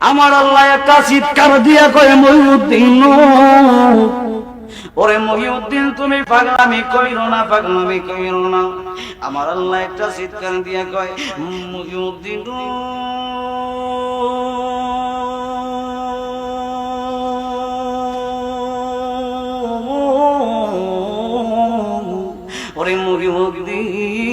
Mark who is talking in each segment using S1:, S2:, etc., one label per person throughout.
S1: আমার আল্লাহ একটা চিৎকার দিয়া কয়ে, মহিউদ্দিন, ওরে মহিউদ্দিন, তুমি পাগলামি কইরো না, পাগলামি কইরো না। আমার আল্লাহ একটা চিৎকার দিয়া কয়, মহিউদ্দিন, ওরে মহিউদ্দিন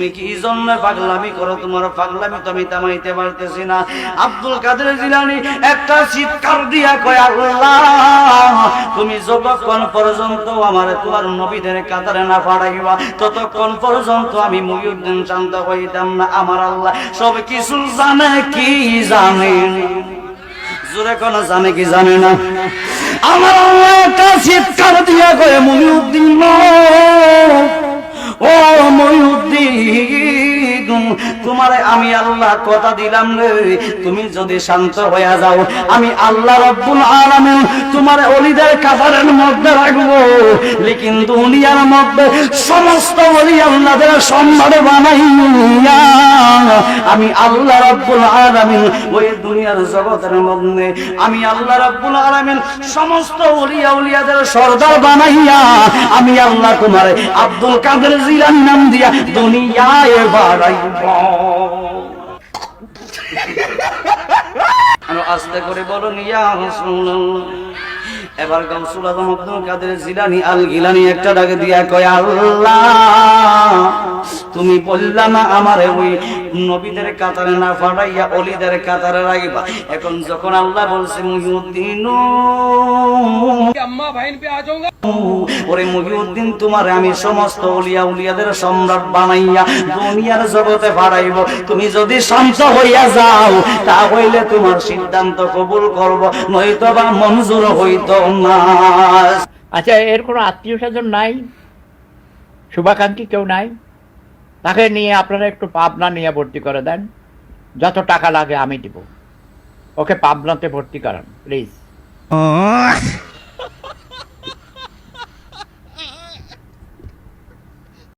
S1: তুমি কি জন্য পাগলামি করো? তোমার পাগলামি তো আমি তামাইতে পারতেছি না। আব্দুল কাদের জিলানি একটা চিৎকার দিয়া কয়, আল্লাহ, তুমি যতক্ষণ পর্যন্ত আমার তোমার নবীদের কাতারে না পাঠাইবা ততক্ষণ পর্যন্ত আমি মহিউদ্দিন শান্ত হইতাম না, আমার আল্লাহ সব কিছু জানে কি জানে? জোরে কোন, জানে কি জানে না? আমার আল্লাহ একটা চিৎকার দিয়া কয়, মহিউদ্দিন তোমারে আমি আল্লাহ কথা দিলাম রে। তুমি যদি শান্ত হয়ে যাও, আমি আল্লাহ রব্বুল আলামিন তোমার অলিদের কাফারের মধ্যে রাখব। লেকিন দুনিয়ার মধ্যে সমস্ত অলি আল্লাহদের সম্মান বানাইয়া আমি আল্লাহ রব্বুল আলামিন ওই দুনিয়ার জগতের মধ্যে আমি আল্লাহ রব্বুল আলামিন সমস্ত ওলিয়া উলিয়াদের সর্দার বানাইয়া আমি আল্লাহ তোমার আব্দুল কাদের জিলানি নাম দিয়া দুনিয়ায় বাড়াইব আরও আস্তে করে বলুন ইয়া রাসূলুল্লাহ। এবার গাউসুল আজম আব্দুল কাদের জিলানি আল গিলানি একটা ডাকে দিয়া কয়, আল্লাহ। তুমি বললা না আমারে ওই নবীদের কাতারে না ফাটাইয়া অলিদের কাতারে রাখবা। এখন যখন আল্লাহ বলছে, মুহিউদ্দিন, ওরে তোমার আমি সমস্ত উলিয়াদের সম্রাট বানাইয়া দুনিয়ার জগতে ফাড়াইব। তুমি যদি শান্ত হইয়া যাও তোমার সিদ্ধান্ত কবুল করব, নয়তো বা মঞ্জুর হইত না।
S2: আচ্ছা এর কোনো আত্মীয় স্বজন নাই? শুভাকাঙ্ক্ষী কেউ নাই? তাকে নিয়ে আপনারা একটু পাবনা নিয়ে ভর্তি করে দেন। যত টাকা লাগে আমি দিব। ওকে পাবনাতে ভর্তি করান, প্লিজ।